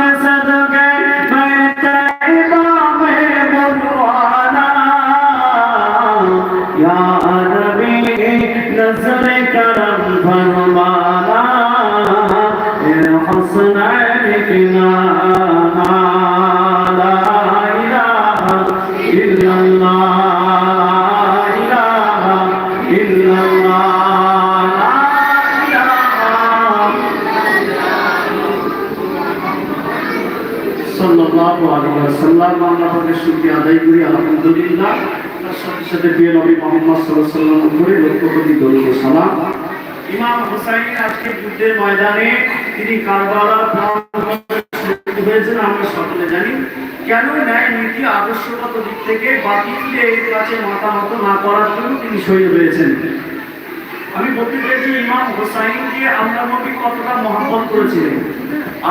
Amen. উপরে লক্ষ কোটি ও সালাম ইমাম হুসাইন আজকে যুদ্ধের ময়দানে তিনি কারবালার প্রাণ হয়েছেন আমরা সকলে জানি। কেন ন্যায় নীতি আদর্শগত দিক থেকে কাছে না করার জন্য তিনি হয়েছেন? আমি বলতে চাইছি, ইমাম হোসাইনকে আমরা নবী কতটা মহব্বত করেছিলেন?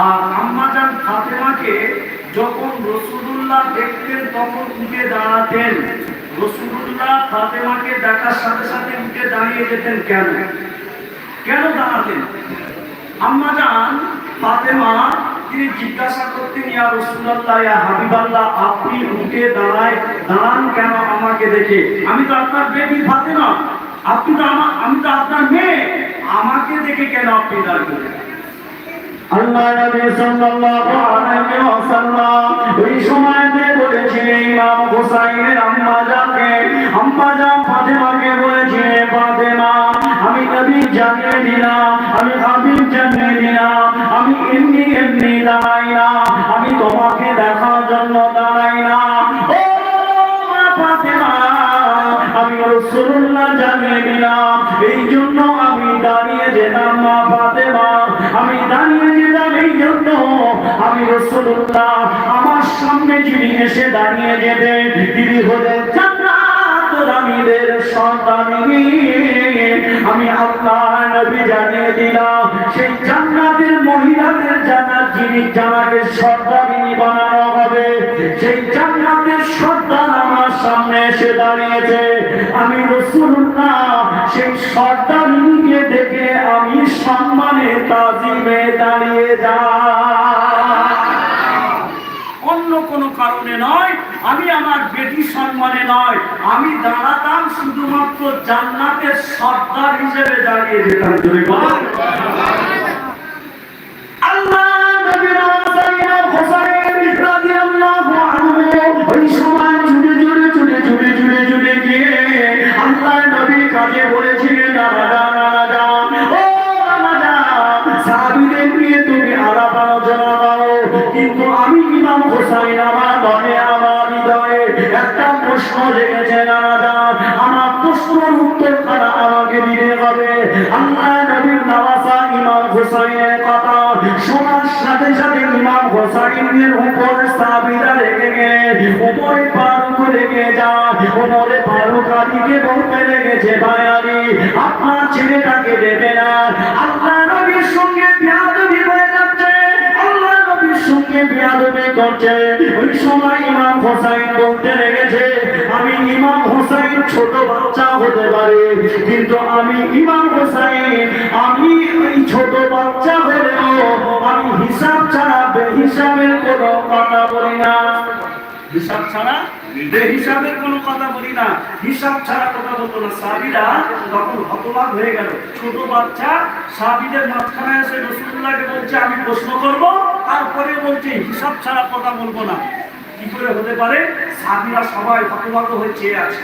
আর আম্মাজান ফাতেমাকে যখন রসুদুল্লাহ দেখতেন, তখন উঠে দাঁড়াতেন। রসুলুল্লাহ ফাতেমাকে দেখার সাথে সাথে উঠে দাঁড়িয়ে যেতেন কেন? কেন দাঁড়াতেন? আম্মাজান ফাতেমা, তিনি জিজ্ঞাসা করতেন, ইয়া রসুলাল্লাহ, ইয়া হাবিবাল্লাহ, আপনি উঠে দাঁড়ায়, দাঁড়ান কেন আমাকে দেখে? আমি তো আপনার বেবি ফাতেমা। আপনি তো আমার আমি তো আপনার মেয়ে। আমাকে দেখে কেন আপনি দাঁড়িয়ে আমি জানিয়ে দিলাম, আমি জানিয়ে দিলাম, আমি এমনি এমনি দাঁড়াই না আমি তোমাকে দেখার জন্য দাঁড়াই না ও ফাতেমা, আমি রসুল্লাহ জানিয়ে দিলাম, এই জন্য আমি দাঁড়িয়ে যেতাম মা ফাতেমা। আমি দাঁড়িয়ে যেতাম এই জন্য আমি রসুল্লাহ, আমার সামনে যিনি এসে দাঁড়িয়ে যেতেন, তিনি হলেন আমি আল্লাহ নবী দিলাম, সেই জান্নাতের মহিলাদের জান্নাত যিনি জানাকে সর্দারিনী বানানো হবে, সেই জান্নাতের সর্দার আমার সামনে এসে দাঁড়িয়েছে। আমি রসুল্লাহ, সেই সর্দারিনীকে দেখে আমি সম্মানে তাজিমে দাঁড়িয়ে যা অন্য কোনো কারণে নয়, আমি আমার বেটি সম্মানে নয়, আমি দাঁড়াতাম শুধুমাত্র জান্নাতের সর্দার হিসেবে দাঁড়িয়ে যেতাম। হুসাইনের কথা। শোনার সাথে সাথে ইমাম হোসাইনের উপর সাবিরা রেখে গেলে উপরে ফারুক রেখে যা, উপরে ফারুক আলীকে বলতে লেগেছে ভাইয়ারি আপনার ছেলেটাকে দেবে না। আল্লাহ নবীর সঙ্গে বিয়াদবি হয়ে যাচ্ছে। আল্লাহ নবীর সঙ্গে বিয়াদবি করছে। ওই সময় ইমাম হোসাইন বলতে লেগেছে, আমি ইমাম ছোট বাচ্চা হতে পারে, কিন্তু আমি ইমাম হোসাইন, আমি ছোট বাচ্চা হলেও আমি হিসাব ছাড়া বেহিসাবের কথা বলি না। হিসাব ছাড়া বেহিসাবের কোনো কথা বলি না। হিসাব ছাড়া কথা বলতো না। সাবিরা তখন হয়ে গেল। ছোট বাচ্চা সাবিদের মাঝখানে এসে রসুল্লাহকে বলছে, আমি প্রশ্ন করব, তারপরে বলছে, হিসাব ছাড়া কথা বলব না। কি করে হতে পারে? সাবিরা সবাই হতবাক হয়ে চেয়ে আছে।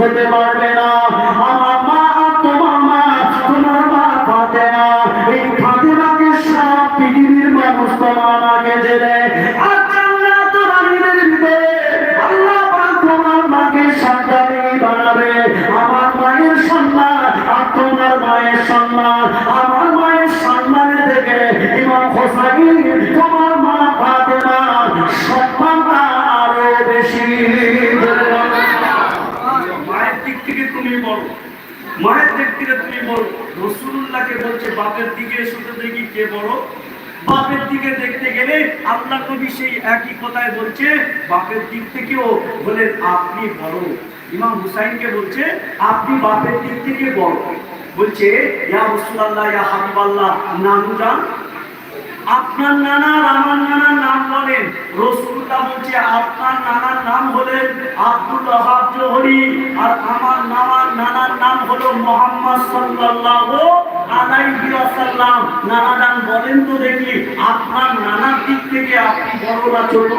হতে পারবে না। আমার বাপের দিকে তো দেখি কে বড়। বাপের দিকে দেখতে গেলে আল্লাহ কবি সেই একই কথায় বলছে, বাপের দিক থেকেও বলেন আপনি বড়। ইমাম হুসাইনকে বলছে, আপনি বাপের দিক থেকে বড়। বলছে, ইয়া রসুল্লাহ ইয়া হাবিবাল্লাহ, নানু যান আপনার নানা আমার নানার নাম বলেন। রসুল্লাহ বলছে, আপনার নানার নাম হলেন আব্দুল ওহাব জোহরি আর আমার নানার নানার নাম হলো মোহাম্মদ সাল্লাল্লাহু আলাইহি ওয়াসাল্লাম নানা নাম বলেন তো দেখি, আপনার নানার দিক থেকে আপনি বড় না ছোট?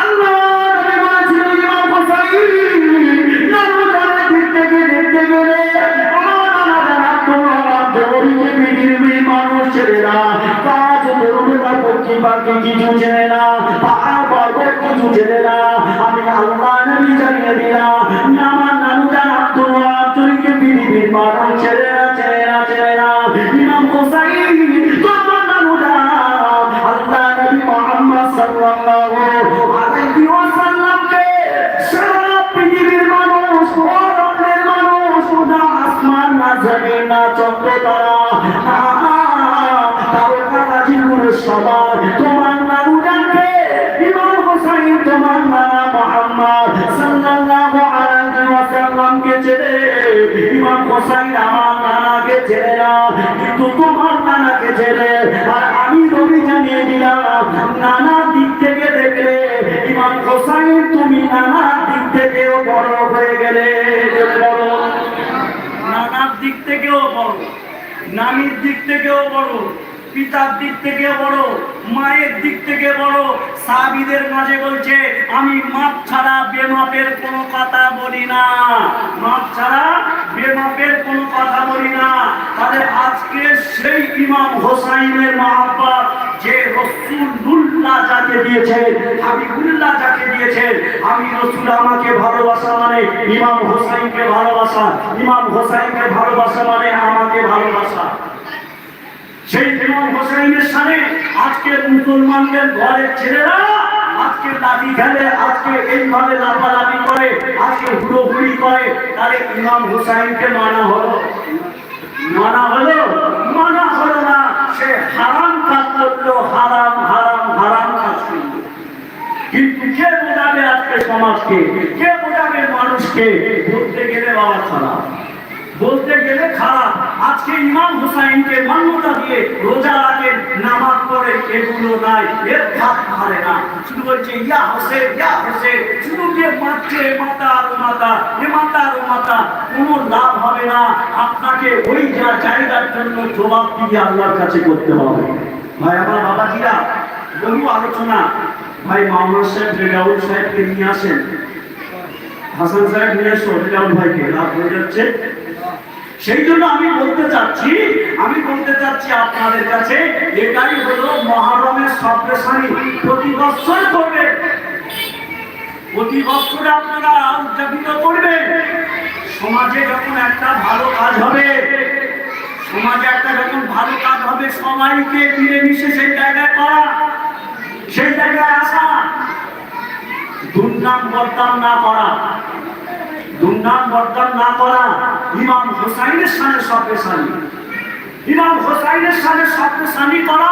আল্লাহ নানা জানা না কিছু পাহাড় পর্বত কিছু চেনে না। আমি আল্লাহ নবী জানিয়ে দিলাম হোসাইন আমার নানাকে চেনে না কিন্তু তোমার নানাকে চেনে আর আমি রবি জানিয়ে দিলাম নানার দিক থেকে দেখলে, ইমাম হোসাইন, তুমি নানার দিক থেকেও বড় হয়ে গেলে। বড় নানার দিক থেকেও বড়, নানির দিক থেকেও বড়, পিতার দিক থেকে বড়, মায়ের দিক থেকে বড় সাহাবিদের মাঝে বলছে, আমি মাপ ছাড়া বেমাপের কোনো কথা বলি না। মাপ ছাড়া বেমাপের কোনো কথা বলি না। তাহলে আজকে সেই ইমাম হোসাইনের মাহাব্বাত, যে রসুল্লাহ যাকে দিয়েছেন, হাবিবুল্লাহ যাকে দিয়েছেন, আমি রসুল আমাকে ভালোবাসা মানে ইমাম হোসাইনকে ভালোবাসা, ইমাম হোসাইনকে ভালোবাসা মানে আমাকে ভালোবাসা। সেই ইমাম হোসেনের সামনে আজকে মুসলমানদের ঘরের ছেলেরা আজকে লাঠি খেলে আজকে এইভাবে লাফালাফি করে, আজকে হুড়োহুড়ি করে, তাহলে ইমাম হুসাইনকে মানা হলো। মানা হলো? মানা হলো না। সে হারাম কাজ করল হারাম হারাম হারাম কাজ কিন্তু কে বোঝাবে আজকে সমাজকে? কে বোঝাবে মানুষকে? বলতে গেলে বাবা খারাপ বলতে গেলে খারাপ। আজকে ইমাম হুসাইনকে মান্যতা দিয়ে রোজা রাখে, নামাজ পড়ে, এগুলো নাই, এর ভাত পারে না। শুধু বলছে, ইয়া হোসেন ইয়া হোসে শুধু যে মারছে মাতা আর মাতা, এ মাতা আর মাতা, কোনো লাভ হবে না। আপনাকে ওই যা জায়গার জন্য জবাব দিয়ে আল্লাহর কাছে করতে হবে। ভাই, আমার বাবা বাবাজিরা, বহু আলোচনা। ভাই মামলা সাহেব, রেজাউল সাহেবকে নিয়ে আসেন। হাসান সাহেব, নিয়ে এসো রেজাউল ভাইকে। রাত হয়ে যাচ্ছে। সেই জন্য আমি বলতে চাচ্ছি, আমি বলতে চাচ্ছি আপনাদের কাছে, এটাই হলো মহারমের সপ্রেশানি প্রতি বছর করবে প্রতি বছরে আপনারা উদযাপিত করবেন। সমাজে যখন একটা ভালো কাজ হবে, সমাজে একটা যখন ভালো কাজ হবে, সবাইকে মিলেমিশে সেই জায়গায় করা, সেই জায়গায় আসা, দুর্নাম বদনাম না করা। দুর্নাম বদনাম না করা ইমাম হোসাইনের সামনে ইমাম হোসাইনের সামনে করা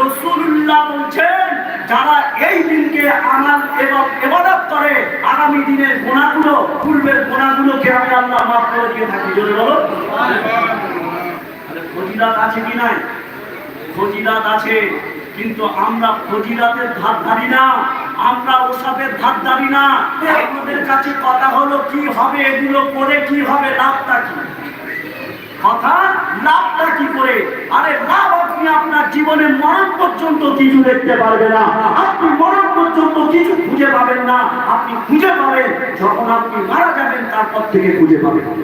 রসুল্লাহ বলছেন, যারা এই দিনকে আমার এবং এবাদত করে, আগামী দিনের গোনাগুলো পূর্বের গোনাগুলোকে আমি আল্লাহ মাফ করে দিয়ে থাকি। যদি বলো। ফজিলাত আছে কি নাই? ফজিলাত আছে, কিন্তু আমরা ফজিলাতের ধার ধারি না। আমরা ওসবের ধার ধারি না। আমাদের কাছে কথা হলো কি হবে, এগুলো করে কি হবে, লাভটা কি? কথা, লাভটা কি করে? আরে লাভ আপনি আপনার জীবনে মরণ পর্যন্ত কিছু দেখতে পারবে না। আপনি মরণ পর্যন্ত কিছু খুঁজে পাবেন না। আপনি খুঁজে পাবেন, যখন আপনি মারা যাবেন, তারপর থেকে খুঁজে পাবেন।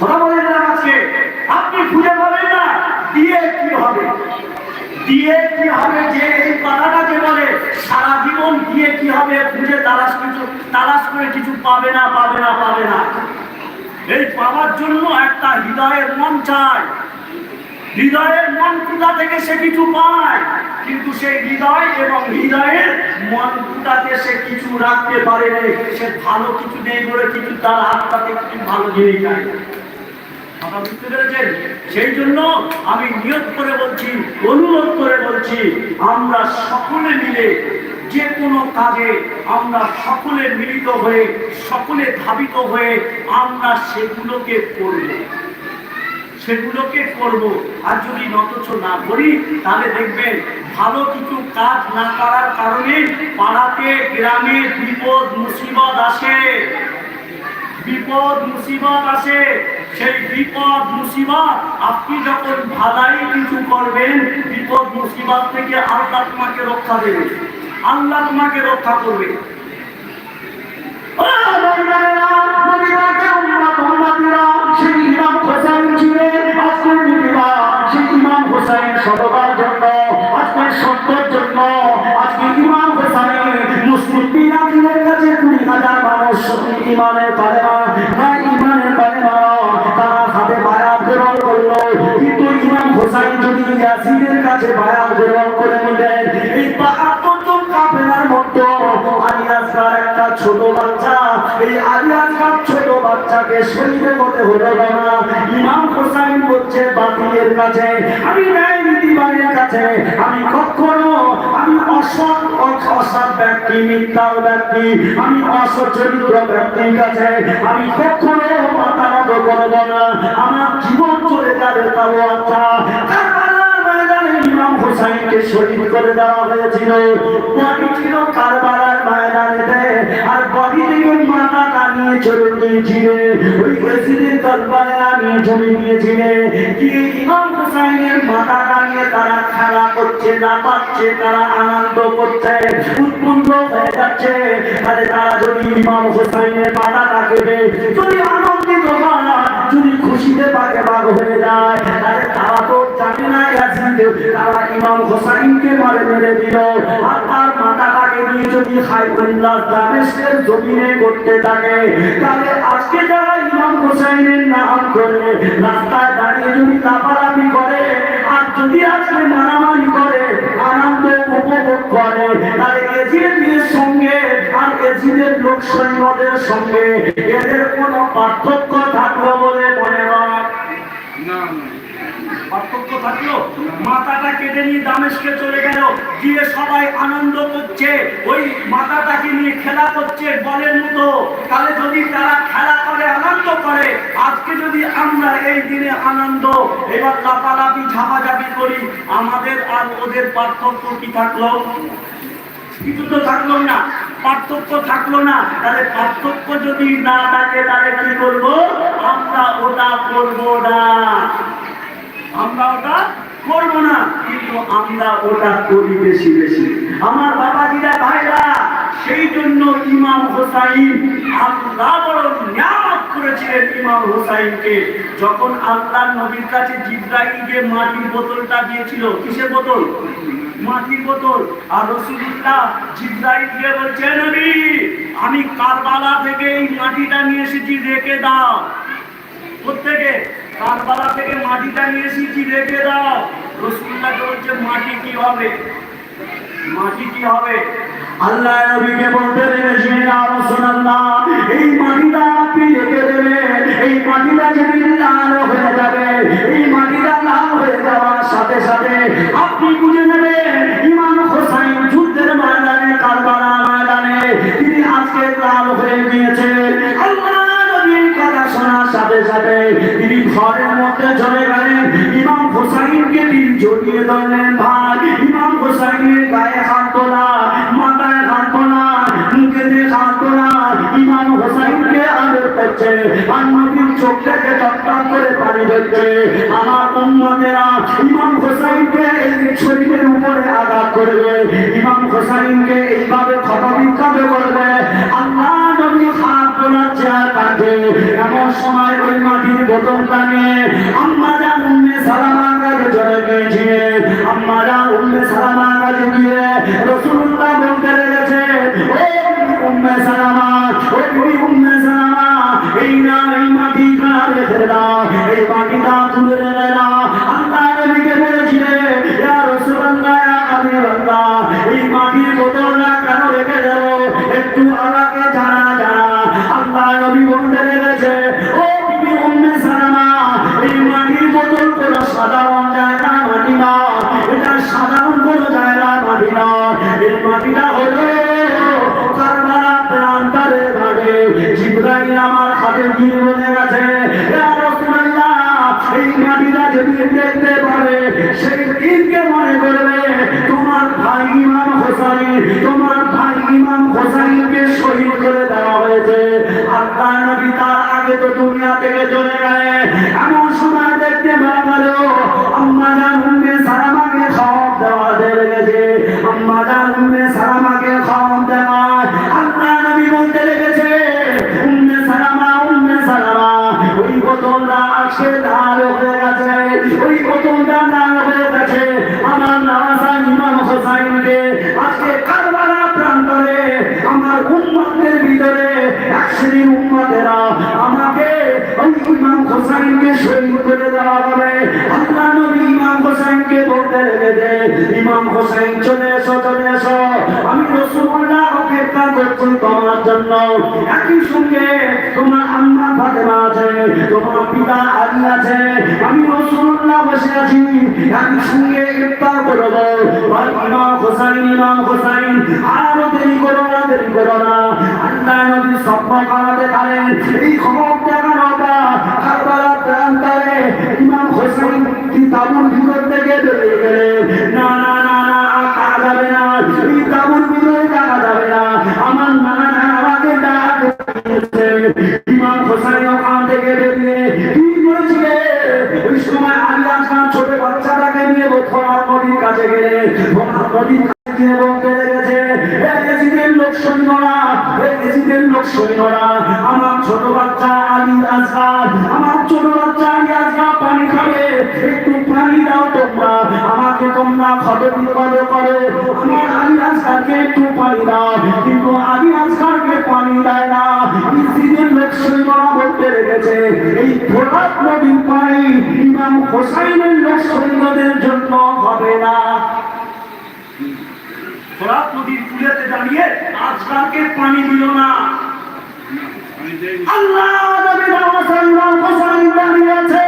কথা বলেন আজকে। আপনি খুঁজে পাবেন না। জীবন দিয়ে কি হবে? খুঁজে তালাশ কিছু, তালাশ করে কিছু পাবে না পাবে না পাবে না। এই পাওয়ার জন্য একটা হৃদয়ের মন চায়। হৃদয়ের মন কোথা থেকে সে কিছু পায়? কিন্তু সেই হৃদয় এবং হৃদয়ের মন কোথাতে সে কিছু রাখতে পারে সে ভালো কিছু নেই বলে কিছু তার হাতটাতে কিছু ভালো বুঝতে পেরেছেন? সেই জন্য আমি নিয়োগ করে বলছি, অনুরোধ করে বলছি, আমরা সকলে মিলে যে কোনো কাজে আমরা সকলে মিলিত হয়ে, সকলে ধাবিত হয়ে আমরা সেগুলোকে করব। সেগুলোকে করব। আর যদি নতচ না করি, তাহলে দেখবেন ভালো কিছু কাজ না করার কারণে পাড়াতে, গ্রামে বিপদ, মুসিবত আসে। বিপদ, মুসিবত আসে। সেই বিপদ, মুসিবত আপনি যখন ভালাই কিছু করবেন, বিপদ, মুসিবত থেকে আল্লাহ তোমাকে রক্ষা দেবে। আল্লাহ তোমাকে রক্ষা করবে সততার এই আলিয়াসকার ছোট বাচ্চাকে শহীদের মতে হলো না। ইমাম হোসাইন বলছে, বাতিলের কাছে, আমি ন্যায় নীতিবানের কাছে, আমি কখনো, আমি অসৎ অসৎ ব্যক্তি মিথ্যার ব্যক্তি, আমি অসচরিত্র ব্যক্তির কাছে, আমি কখনো মাথা নত করব না। আমার জীবন চলে যাবে তাও আচ্ছা। হোসাইনকে শহীদ করে দেওয়া হয়েছিল। বডি ছিল কারবালার ময়দানেতে, আর বডি থেকে মাথাটা নিয়ে চলে গিয়েছিলেন ওই প্রেসিডেন্ট দরবারেরা নিয়ে চলে গিয়েছিলেন গিয়ে ইমাম হোসাইনের মাথাটা নিয়ে তারা খেলা করছে, না পাচ্ছে, তারা আনন্দ করছে উৎপন্ন হয়ে যাচ্ছে। তাহলে তারা যদি ইমাম হোসাইনের মাথাটা কেটে যদি আনন্দিত হয় খুশিতে হয়ে যায়। তাহলে তারা তো না ইয়াজিদ তারা ইমাম হোসাইনকে মারে মেরে দিল। আর তার নিয়ে যদি জমিনে করতে থাকে। তাহলে আজকে যারা ইমাম হোসাইনের নাম করে, রাস্তায় দাঁড়িয়ে যদি লাফালাফি করে, আর যদি আজকে মারামারি করে, আনন্দ উপভোগ করে, তাহলে এজিদের সঙ্গে লোক সৈন্যদের সঙ্গে এদের কোনো পার্থক্য থাকল বলে মনে হয়? পার্থক্য থাকল? মাথাটা কেটে নিয়ে দামেশকে চলে গেল গিয়ে সবাই আনন্দ করছে। ওই মাথাটাকে নিয়ে খেলা করছে বলের মতো। তাহলে যদি তারা খেলা করে আনন্দ করে আজকে যদি আমরা এই দিনে আনন্দ এবার লাফালাফি ঝাপাঝাপি করি আমাদের আর ওদের পার্থক্য কি থাকল? কিছু তো থাকল না। পার্থক্য থাকল না, তাহলে পার্থক্য যদি না থাকে, তাহলে কি করব? আমরা ওটা করব না। আমরা ওটা করব না, কিন্তু আমরা ওটা করি বেশি বেশি। আমার বাবাজিরা ভাইরা সেই জন্য ইমাম হোসাইন আল্লাহ বড় নিয়ামত করেছিলেন ইমাম হোসাইনকে। যখন আল্লাহ নবীর কাছে গিয়ে মাটির বোতলটা দিয়েছিল, কিসের বোতল? মাটির বোতল। আর রসুল্লাহ গিয়ে বলছে নবী, আমি কারবালা থেকে এই মাটিটা নিয়ে এসেছি, রেখে দাও। প্রত্যেকে কারবালা থেকে মাটিটা নিয়ে এসেছি, রেখে দাও। রসুল্লাহকে বলছে, মাটি কি হবে? মাটি কি হবে? আল্লাহ নবীকে বলতে লেগেছেন আর রাসূলুল্লাহ এই মাটিটা আপনি রেখে দেবেন এই মাটিটা যেদিন লাল হয়ে যাবে, এই মাটিটা লাল হয়ে যাওয়ার সাথে সাথে আপনি বুঝে নেবেন, ইমাম হোসাইন যুদ্ধের ময়দানে কারবালা ময়দানে তিনি আজকে লাল হয়ে গিয়েছেন। আল্লাহ নবীর কথা শোনার সাথে সাথে তিনি ঘরের মধ্যে চলে গেলেন। ইমাম হোসাইনকে তিনি জড়িয়ে ধরলেন, ভাই হোসাইনের গায়ে হাত তোলা, মাথায় হাত তোলা মুখেতে হাত তোলা, ইমাম হোসাইনকে আদর করছে নবীর চোখ থেকে টপটপ করে পানি বের আমার উম্মতেরা ইমাম হোসাইনকে এই শরীরের উপরে আঘাত করবে, ইমাম হোসাইনকে এইভাবে ক্ষতবিক্ষত করবে। আল্লাহ নবী হাত তোলাচ্ছে আর কাঁদে এমন সময় ওই মাটির বোতলটা নিয়ে আম্মা এই মাটিটা যদি দেখতে পারে সেই দিনকে মনে করবে তোমার ভাই ইমাম হোসাইন শ্রেণির উম্মতেরা আমাকে ইমাম হোসাইনকে শহীদ করে দেওয়া হবে। আল্লাহ নবী ইমাম হোসাইনকে বলতে লেগেছে ইমাম হোসাইন চলে এসো চলে এসো। আমি রসুল্লাহ অপেক্ষা করছি তোমার জন্য। একই সঙ্গে তোমার আম্মা ফাতেমা আছে, তোমার পিতা আলী আছে। আমি রসুল্লাহ বসে আছি, একই সঙ্গে ইফতার করব। ইমাম হোসাইন ইমাম হোসাইন, আরও দেরি করো না, দেরি করো না। আল্লাহ নবী স্বপ্ন এই খবর দেখানোটা কারবালা প্রান্তরে ইমাম হোসাইন কি একটু পানি দাও তোমরা। আমাকে তোমরা করে। আজহারকে একটু পানি দাও। কিন্তু পানি দেয় না। ইসিদের লোক বলতে এই পানি ইমাম হোসাইনের লোক সৈন্যদের জন্য হবে না। নদীর দাঁড়িয়ে পানি দিল না। আল্লাহ নবী রাসূল ইমাম হোসাইন দাঁড়িয়ে আছে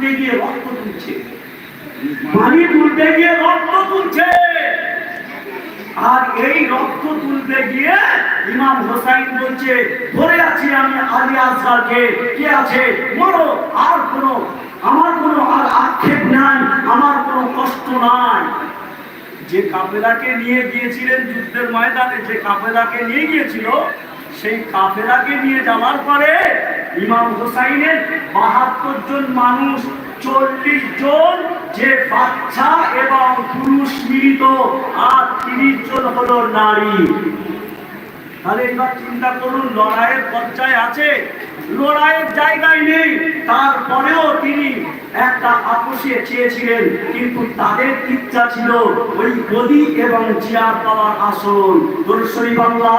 তুলতে গিয়ে রক্ত তুলছে। পানি তুলতে গিয়ে রক্ত তুলছে। আর এই রক্ত তুলতে গিয়ে ইমাম হোসাইন বলছে, ধরে আছি আমি আলী আসগারকে কে আছে? মরো আর কোনো, আমার কোনো আর আক্ষেপ নাই, আমার কোনো কষ্ট নাই। যে কাফেলাকে নিয়ে গিয়েছিলেন যুদ্ধের ময়দানে, যে কাফেলাকে নিয়ে গিয়েছিল, সেই কাফেলাকে নিয়ে যাওয়ার পরে ইমাম হোসাইনের বাহাত্তর জন মানুষ, চল্লিশ জন যে বাচ্চা এবং পুরুষ মিলিত, আর তিরিশ জন হলো নারী। তাহলে এবার চিন্তা করুন, লড়াইয়ের পর্যায়ে আছে? লড়াইয়ের জায়গায় নেই। তারপরেও তিনি একটা আপোষে চেয়েছিলেন, কিন্তু তাদের ইচ্ছা ছিল ওই গদি এবং চেয়ার পাওয়ার আসন দর্শনী বাংলা